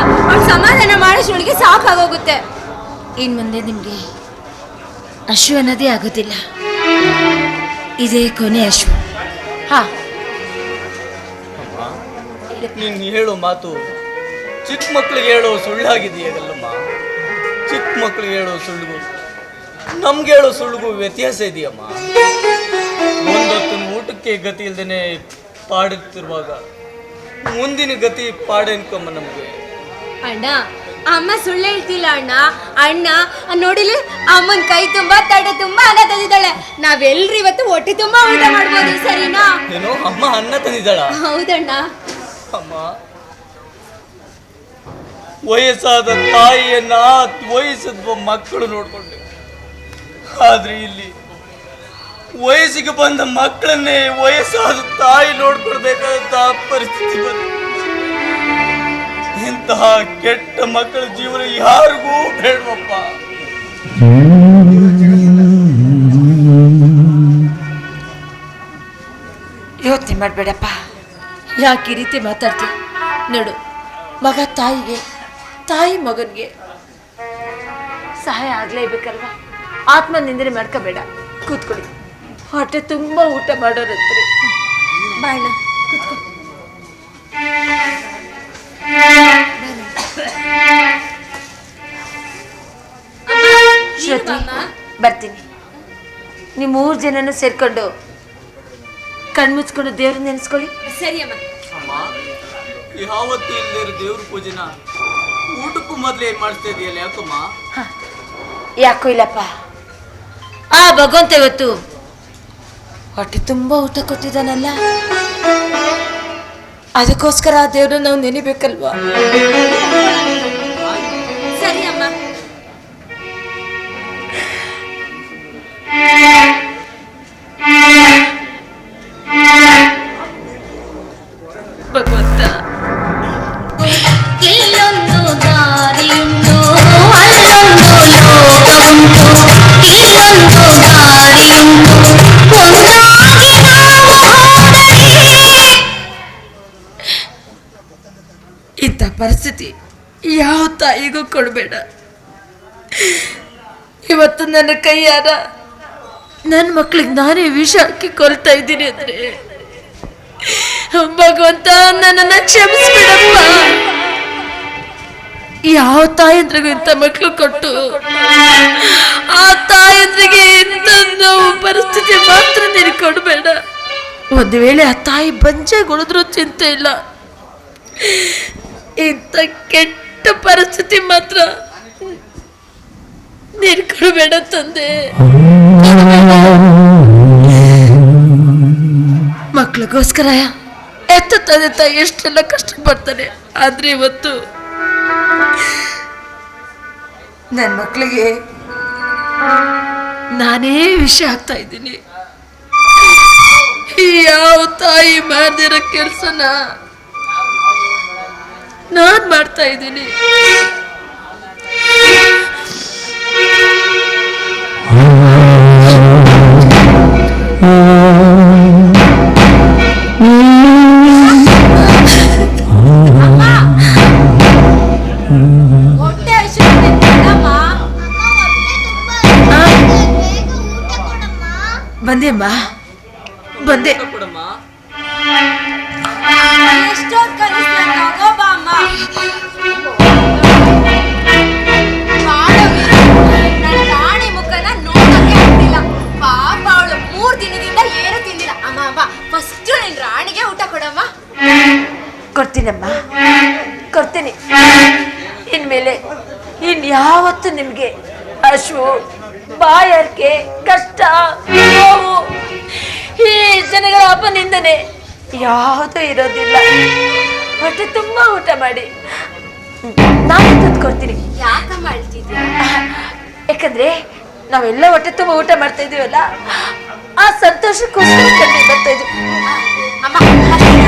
ಅವ್ಳು ಸಮಾಧಾನ ಮಾಡಿಸೋಳಿಗೆ ಸಾಕಾಗೋಗುತ್ತೆ. ಇನ್ ಮುಂದೆ ನಿಮಗೆ ಅಶ್ವ ಅನ್ನೋದೇ ಆಗೋದಿಲ್ಲ. ಇದೇ ಕೊನೆ ಅಶ್ವ. ಹಾ. ನೀನು ಹೇಳೋ ಮಾತು ಚಿಕ್ಕ ಮಕ್ಳಿಗೆ ಹೇಳೋ ಸುಳ್ಳಾಗಿದೆಯಲ್ಲಮ್ಮ ಚಿಕ್ಕ ಮಕ್ಳಿಗೆ ಹೇಳೋ ಸುಳ್ಳು, ನಮ್ಗೆ ಹೇಳೋ ಸುಳ್ಳು ವ್ಯತ್ಯಾಸ ಇದೆಯಮ್ಮ? ಒಂದೊತ್ತಿನ ಊಟಕ್ಕೆ ಗತಿ ಇಲ್ದೇನೆ ಪಾಡುತ್ತಿರುವಾಗ ಮುಂದಿನ ಗತಿ ಪಾಡೆನ್ಕಮ್ಮ ನಮಗೆ. ಅಣ್ಣ ಅಮ್ಮ ಸುಳ್ಳು ಹೇಳ್ತಿಲ್ಲ ಅಣ್ಣ. ಅಣ್ಣ ನೋಡಿಲಿ ಅಮ್ಮನ ಕೈ ತುಂಬಾ ತಡೆ ತುಂಬಾ ಅನ್ನ ತಂದಿದ್ದಾಳೆ. ನಾವೆಲ್ರು ಇವತ್ತು ಹೊಟ್ಟೆ ತುಂಬಾ ಊಟ ಮಾಡ್ಬೋದು ಸರಿನಾ? ಏನೋ ಅಮ್ಮ ಅನ್ನ ತಂದಿದ್ದಾಳ. ಹೌದಣ್ಣ. ಅಮ್ಮ ವಯಸ್ಸಾದ ತಾಯಿಯನ್ನ ವಯಸ್ಸದ ಮಕ್ಕಳು ನೋಡ್ಕೊಂಡೆ. ಆದ್ರೆ ಇಲ್ಲಿ ವಯಸ್ಸಿಗೆ ಬಂದ ಮಕ್ಕಳನ್ನೇ ವಯಸ್ಸಾದ ತಾಯಿ ನೋಡ್ಕೊಡ್ಬೇಕಾದಂತಹ ಪರಿಸ್ಥಿತಿ ಬಂತು. ಇಂತಹ ಕೆಟ್ಟ ಮಕ್ಕಳ ಜೀವನ ಯಾರಿಗೂ ಬೇಡವಪ್ಪ. ಯೋಚನೆ ಮಾಡಬೇಡಪ್ಪ. ಯಾಕೆ ಈ ರೀತಿ ಮಾತಾಡ್ತಿ? ನೋಡು, ಮಗ ತಾಯಿಗೆ, ತಾಯಿ ಮಗನಿಗೆ ಸಹಾಯ ಆಗ್ಲೇಬೇಕಲ್ವಾ? ಆತ್ಮ ನಿಂದನೆ ಮಾಡ್ಕೋಬೇಡ. ಕೂತ್ಕೊಳ್ಳಿ. ಹೊಟ್ಟೆ ತುಂಬ ಊಟ ಮಾಡೋರಂತ್ರಿ. ಬಾಣ ಶ್ರುತಿ ಬರ್ತೀನಿ. ನಿಮ್ಮ ಮೂರು ಜನನು ಸೇರ್ಕೊಂಡು ಕಣ್ಮುಚ್ಕೊಂಡು ದೇವ್ರನ್ನ ನೆನೆಸ್ಕೊಳ್ಳಿ. ಸರಿ ಅಮ್ಮ. ಅಮ್ಮ ಯಾವತ್ತೂ ಇಲ್ಲದೆ ಇರೋ ದೇವ್ರ ಪೂಜೆನ ಊಟಕ್ಕೂ ಮೊದಲೇ ಮಾಡಿಸ್ತಾ ಇದೆಯಲ್ಲ ಯಾಕಮ್ಮ? ಹ, ಯಾಕೋ ಇಲ್ಲಪ್ಪ. ಆ ಭಗವಂತ ಇವತ್ತು ಹೊಟ್ಟೆ ತುಂಬ ಊಟ ಕೊಟ್ಟಿದ್ದಾನಲ್ಲ. ಅದಕ್ಕೋಸ್ಕರ ಆ ದೇವ್ರನ್ನ ನಾವು ನೆನಿಬೇಕಲ್ವಾ? ಪರಿಸ್ಥಿತಿ ಯಾವ ತಾಯಿಗೂ ಕೊಡಬೇಡ. ಇವತ್ತು ನನ್ನ ಕೈಯಾರ ನನ್ನ ಮಕ್ಳಿಗೆ ನಾನೇ ವಿಷ ಹಾಕಿ ಕೊಲ್ತಾ ಇದ್ದೀನಿ ಅಂದ್ರೆ ಭಗವಂತ ನನ್ನನ್ನು ಕ್ಷಮಿಸ್ಬಿಡಪ್ಪ. ಯಾವ ತಾಯಂದ್ರಿಗೂ ಇಂಥ ಮಕ್ಕಳು ಕೊಟ್ಟು ಆ ತಾಯಂದ್ರಿಗೆ ಇಂಥ ನೋವು ಪರಿಸ್ಥಿತಿ ಮಾತ್ರ ನೀನು ಕೊಡಬೇಡ. ಒಂದು ವೇಳೆ ಆ ತಾಯಿ ಬಂಜೆಗೊಳಿದ್ರೂ ಚಿಂತೆ ಇಲ್ಲ. ಇಂಥ ಕೆಟ್ಟ ಪರಿಸ್ಥಿತಿ ಮಾತ್ರ ನಿರ್ಕೊಳ್ಬೇಡ ತಂದೆ. ಮಕ್ಳಿಗೋಸ್ಕರ ಎತ್ತ ತಂದೆ ತಾಯಿ ಎಷ್ಟೆಲ್ಲ ಕಷ್ಟಪಡ್ತಾನೆ ಆದ್ರೆ ಇವತ್ತು ನನ್ನ ಮಕ್ಕಳಿಗೆ ನಾನೇ ವಿಷಯ ಆಗ್ತಾ ಇದ್ದೀನಿ. ಯಾವ ತಾಯಿ ಮಾಡ್ದಿರೋ ಕೆಲಸನ ನಾನ್ ಮಾಡ್ತಾ ಇದ್ದೀನಿ. ಹೊಟ್ಟೆ ಹಶು ಬಾಯರ್ಕೆ ಕಷ್ಟ ನೋವು. ಈ ಜನಗಳ ಅಪನಿಂದನೆ ಯಾವುದೂ ಇರೋದಿಲ್ಲ. ಹೊಟ್ಟೆ ತುಂಬ ಊಟ ಮಾಡಿ. ನಾನು ತಂದು ಕೊಡ್ತೀನಿ? ಯಾಕಮ್ಮ ಅಳ್ತಿದ್ಯಾ ಯಾಕಂದ್ರೆ ನಾವೆಲ್ಲ ಹೊಟ್ಟೆ ತುಂಬ ಊಟ ಮಾಡ್ತಾ ಇದೀವಲ್ಲ ಆ ಸಂತೋಷಕ್ಕೋಸ್ಕರ ಬರ್ತಾ ಇದ್ವಿ.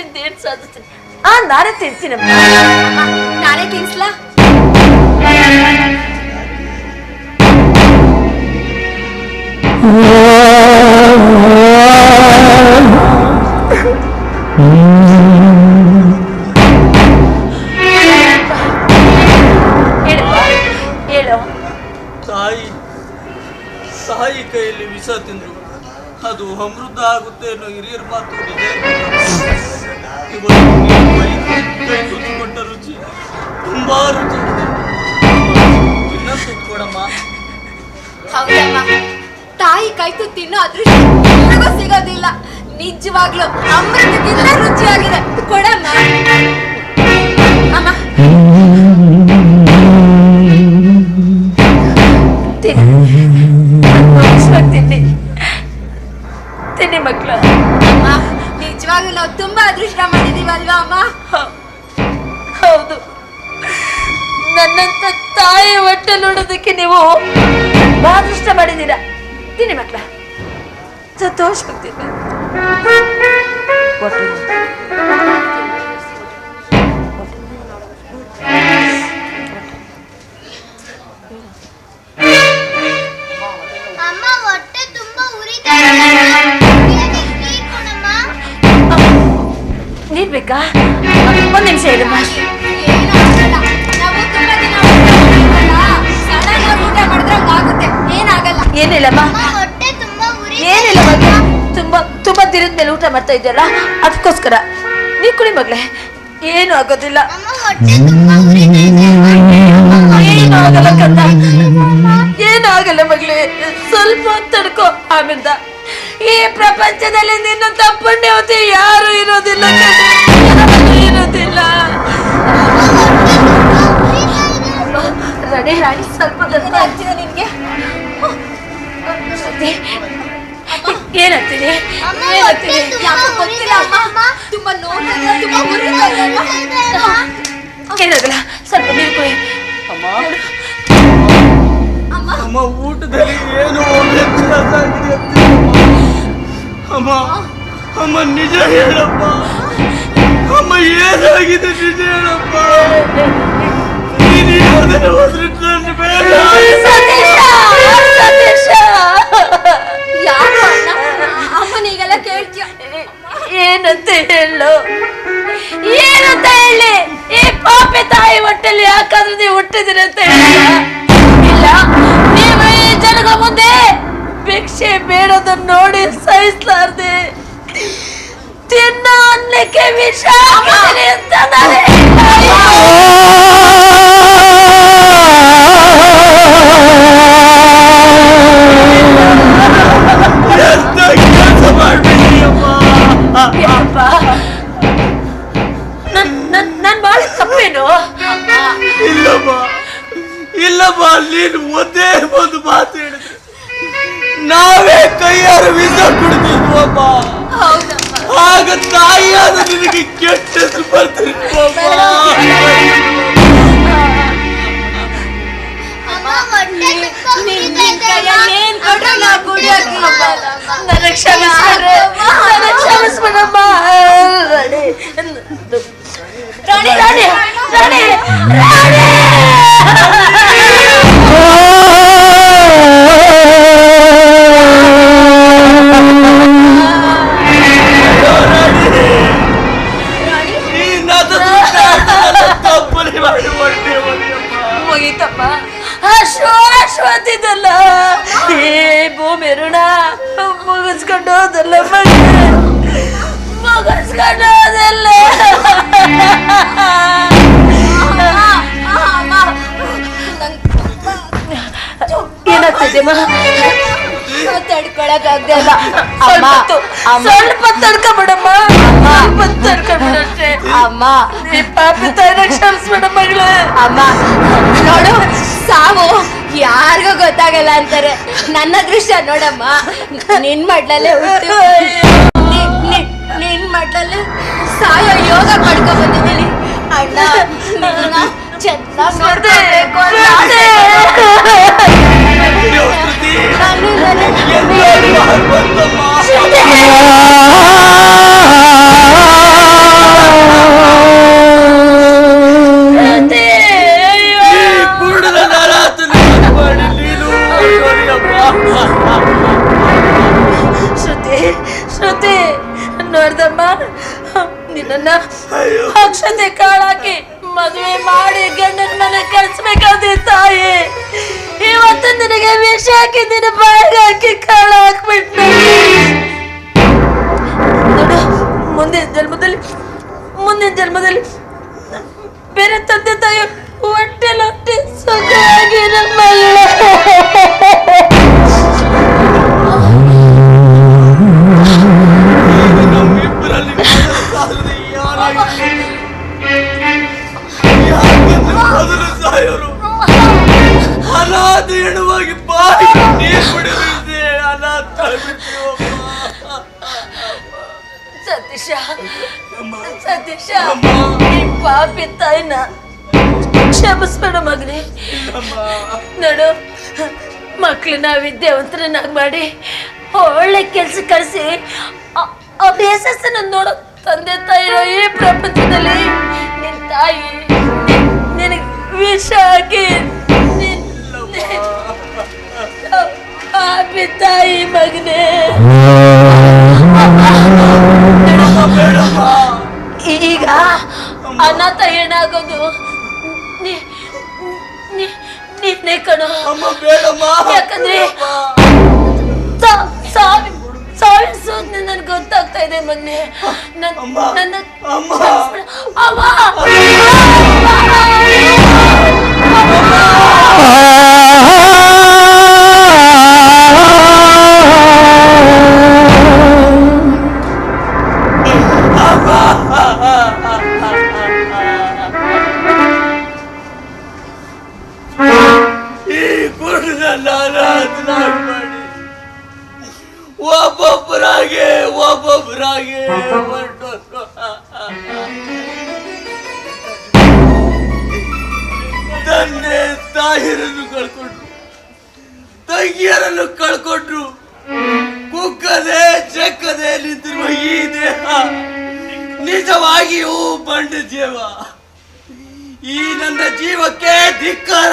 ಇಲ್ಲಿಂದ ಏನ್ ಸಾಧಿಸ್ತೀನಿ ಆ ನಾನೇ ತಿಂತೀನಮ್ಮ ನಾನೇ ತಿನ್ಸ್ಲಾ Oh ತುತ್ತು ಹೌದಮ್ಮ. ತಾಯಿ ಕೈತು ತಿನ್ನೋ ಅದೃಷ್ಟ ಸಿಗೋದಿಲ್ಲ. ನಿಜವಾಗ್ಲು ಅಮೃತಕ್ಕಿಂತ ರುಚಿಯಾಗಿದೆ. ಕೊಡಮ್ಮ. ಅಮ್ಮ. ಮಕ್ಕಳು ಅಮ್ಮ, ನಿಜವಾಗ್ಲೂ ನಾವು ತುಂಬಾ ಅದೃಷ್ಟ ಮಾಡಿದೀವಲ್ವಾ ಅಮ್ಮ? ಹೌದು. ನನ್ನಂತ ತಾಯಿ ಹೊಟ್ಟೆ ನೋಡೋದಕ್ಕೆ ನೀವು ಬಾದೃಷ್ಟ ಮಾಡಿದ್ದೀರಾ? ತಿನ್ನಿ ಮಕ್ಕಳ ಸಂತೋಷ ನೀರ್ ಬೇಕಾ? ಒಂದ್ ನಿಮಿಷ ಇರಮ್ಮ. ಏನಿಲ್ಲ ಮಗ್ಲೆ ತುಂಬಾ ತುಂಬಾ ದಿನದ ಮೇಲೆ ಊಟ ಮಾಡ್ತಾ ಇದೆಯಲ್ಲ ಅದಕ್ಕೋಸ್ಕರ ನೀ ಕುಡಿ ಮಗ್ಲೆ ಏನು ಆಗೋದಿಲ್ಲ. ಏನು ಆಗಲ್ಲ ಕಂದ ಏನಾಗಲ್ಲ ಮಗ್ಲೆ ಸ್ವಲ್ಪ ತಡ್ಕೋ. ಆಮಿಂದ ಈ ಪ್ರಪಂಚದಲ್ಲಿ ನಿನ್ನ ತಪ್ಪಣ್ಣೆ ಯಾರು ಇರೋದಿಲ್ಲ ಇರೋದಿಲ್ಲ. ರೆಡಿ ರಾಣಿ ಸ್ವಲ್ಪ ನಿನ್ಗೆ? ಏನಾಗ್ತಿದೆ? ಅಮ್ಮ ಏನಾಗ್ತಿದೆ? ಹೊಟ್ಟೆ ಯಾಕೋ ಗೊತ್ತಿಲ್ಲ ಅಮ್ಮ. ಅಮ್ಮ. ತುಂಬಾ ನೋಡ್ತಾ ತುಂಬಾ ಉರಿತಾ ಇದೆ ಅಮ್ಮ. ಏನಾಗಲ್ಲ ಸ್ವಲ್ಪ ನೀರು ಕುಡಿ ಅಮ್ಮ. ಅಮ್ಮ. ಅಮ್ಮ ಊಟದಲ್ಲಿ ಏನು ವ್ಯತ್ಯಾಸ ಆಗಿದೆ ಅಮ್ಮ ಅಮ್ಮ ನಿಜ ಹೇಳಪ್ಪ. ಅಮ್ಮ ಏನಾಗಿದೆ ನಿಜ ಹೇಳಪ್ಪ? ಅಂತ ಇಲ್ಲ, ನೀವು ಈ ಜನಗ ಮುಂದೆ ಭಿಕ್ಷೆ ಬೇಡೋದನ್ನ ನೋಡಿ ಸಹಿಸ್ಲಾರ್ದೆ. ತಿನ್ನ ಅನ್ನಕ್ಕೆ ವಿಷ ಅಂತ ನಾನು ಅಶ್ವ ಅಶ್ವತಿದ್ದಲ್ಲ ಈ ಭೂಮಿ ಋಣ ಮುಗಿಸ್ಕೊಂಡು ಹೋದಲ್ಲ ಮಗ ಮುಗಿಸ್ಕೊಂಡು ಹೋದಲ್ಲ ಏನಾಗ್ತಿದೆ ತಡ್ಕೊಳಕ್ ಅಲ್ಲ ಸ್ವಲ್ಪ ಹೊತ್ತು, ಸ್ವಲ್ಪ ತಡ್ಕೊಬಿಡಮ್ಮ ಸ್ವಲ್ಪ ತಡ್ಕೊಬಿಡಷ್ಟೇ ಅಮ್ಮ ಈ ಪಾಪಿ ತಾಯಿನ ಕ್ಷಮಿಸ್ಬಿಡ ಮಗಳೇ ಅಮ್ಮ ನೋಡು ಸಾವು ಯಾರಿಗೂ ಗೊತ್ತಾಗಲ್ಲ ಅಂತಾರೆ. ನನ್ನ ದೃಶ್ಯ ನೋಡಮ್ಮ. ನಿನ್ ಮಡ್ಲಲ್ಲೇ ಹುಟ್ಟು ನಿನ್ ಮಡ್ಲಲ್ಲೇ ಸಾಯೋ ಯೋಗ ಪಡ್ಕೊ ಬಂದಿದ್ದೀನಿ. ಅಣ್ಣ ನಿನ್ನ ಚೆನ್ನಾಗ್ ನೋಡ್ಕೋಬೇಕು ಅಂತ ಕ್ಷಮಿಸ್ಬೇಡ ಮಗನೇ. ನೋಡು ಮಕ್ಳನ್ನ ವಿದ್ಯಾವಂತರನ್ನಾಗಿ ಮಾಡಿ ಒಳ್ಳೆ ಕೆಲಸ ಕಳಿಸಿ ಅಭ್ಯಾಸನ ನೋಡು. ತಂದೆ ತಾಯಿರೋ ಈ ಪ್ರಪಂಚದಲ್ಲಿ ನಿನ್ ತಾಯಿ ನಿನಗೆ ವಿಷ ಹಾಕಿ ತಾಯಿ ಮಗನೇ. ಈಗ ಅನಾಥ ಏನಾಗೋದು ನೀನೇ ಕಣೋ. ಯಾಕಂದ್ರೆ ಸಾವಿನ ಸೋದ್ನೆ ನನ್ಗೆ ಗೊತ್ತಾಗ್ತಾ ಇದೆ ಮೊನ್ನೆ. ನನ್ನ ಅಮ್ಮ. ಗುಡ್ಡ ನಾರಾಜನಾಗಿ ಮಾಡಿ ಒಬ್ಬೊಬ್ಬರಾಗೆ ಒಬ್ಬೊಬ್ಬರಾಗೆ. ಹೊರ್ಟೋದ್ರು. ತಂದೆ ತಾಯಿರನ್ನು ಕಳ್ಕೊಂಡ್ರು. ತಂಗಿಯರನ್ನು ಕಳ್ಕೊಂಡ್ರು. ಕುಕ್ಕದೆ ಚೆಕ್ಕದೆ ನಿಂತಿರುವ ಈ ದೇಹ ನಿಜವಾಗಿಯೂ ಬಂಡ ಜೀವ. ಈ ನನ್ನ ಜೀವಕ್ಕೆ ಧಿಕ್ಕಾರ.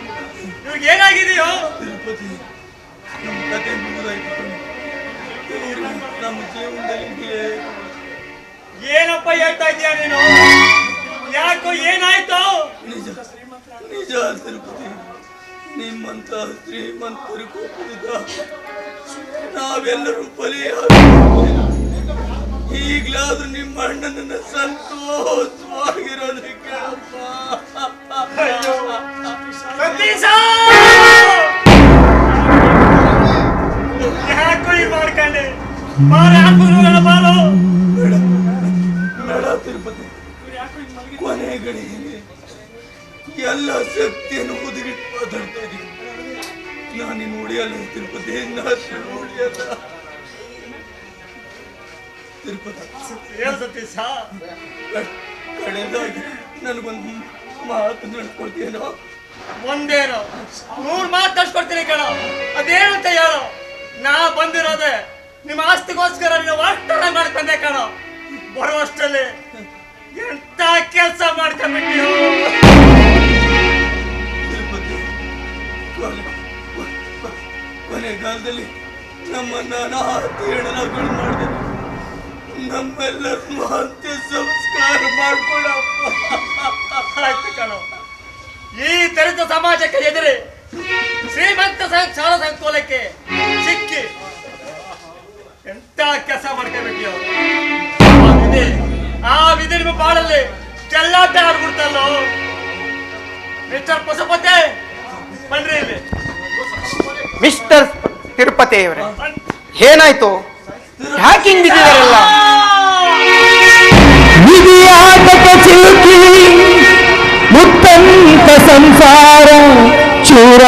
ಇವ್ರಿಗೆ ಏನಾಗಿದೆಯೋ? ತಿರುಪತಿ ನಮ್ಮ ಕತೆ ಮುಗಿದಾಯ್ತು. ಇವ್ರು ನಮ್ಮ ಜೀವನದಲ್ಲಿ ಏನಪ್ಪ ಹೇಳ್ತಾ ಇದೀಯ ನೀನು? ಯಾಕೋ ಏನಾಯ್ತು? ನಿಜ ನಿಜ ತಿರುಪತಿ, ನಿಮ್ಮಂತ ಶ್ರೀಮಂತರು ಕೋಪದಿಂದ ನಾವೆಲ್ಲರೂ ಬಲಿಯಾಗ ಈಗಲಾದ್ರೂ ನಿಮ್ಮ ಅಣ್ಣನನ್ನ ಸಂತೋಷವಾಗಿರೋದಕ್ಕೆ ತಿರುಪತಿ. ಕೊನೆ ಎಲ್ಲ ಶಕ್ತಿಯನ್ನು ಮುದುಗಿಟ್ಟು ಮಾತಾಡ್ತಾ ಇದ್ದೀನಿ. ನಾನು ನಿನ್ನ ಉಳಿಯಲ್ಲ ತಿರುಪತಿ. ಉಳಿಯಲ್ಲ. ತಿರುಪತಿ. ಕಡೆದಾಗಿ ನನಗೊಂದು ಮಾತು ನಡ್ಕೊಡ್ತೀನೋ ಒಂದೇನೋ. ನೂರು ಮಾತು ತರ್ಸ್ಕೊಡ್ತೀನಿ ಕಣ. ಅದೇನಂತ ಹೇಳು? ನಾ ಬಂದಿರೋದೆ ನಿಮ್ಮ ಆಸ್ತಿಗೋಸ್ಕರ ನೀವು ಅಷ್ಟರ ಮಾಡ್ಕೊಂಡೆ ಕಾಣೋ. ಬರುವಷ್ಟರಲ್ಲಿ ಎಂತ ಕೆಲಸ ಮಾಡ್ಕೊಂಡ್ಬಿಟ್ಟು ಕೊನೆಗಾಲದಲ್ಲಿ ನಮ್ಮನ್ನ ಅನಾಥೇಣನಗಳು ಮಾಡಿದೆ. ನಮ್ಮೆಲ್ಲರನ್ನು ಅಂತ್ಯ ಸಂಸ್ಕಾರ ಮಾಡ್ಕೊಳಪ್ಪ ಆಯ್ತು ಕಣ. ಈ ದರಿದ್ರ ಸಮಾಜಕ್ಕೆ ಎದುರೇ ಶ್ರೀಮಂತ ಸಂಕೋಲಕ್ಕೆ ಶಾಲಾ ಸಂಕುಲಕ್ಕೆ ಸಿಕ್ಕಿ ಎಂತ ಕೆಲಸ ಮಾಡ್ಕೊಂಡ್ಬಿಟ್ಟಿಯೋ ಆ ವಿಧಿ ನಿಮ್ಮ ಬಾಳಲ್ಲಿ ಚೆಲ್ಲಾಟ ಆಡ್ಬಿಡ್ತಲ್ಲೋ ಮಿಸ್ಟರ್ ಪಶುಪತಿ ಬನ್ರಿ ಇಲ್ಲಿ. ಮಿಸ್ಟರ್ ತಿರುಪತಿ ಅವರೇ ಏನಾಯ್ತು? ಹ್ಯಾಕಿಂಗ್ ಬಿದ್ದಿದಾರಲ್ಲ ವಿಧಿಯಾಟಕ ಸಿಲುಕಿ ಮುತ್ತಂತ ಸಂಸಾರ ಚೂರ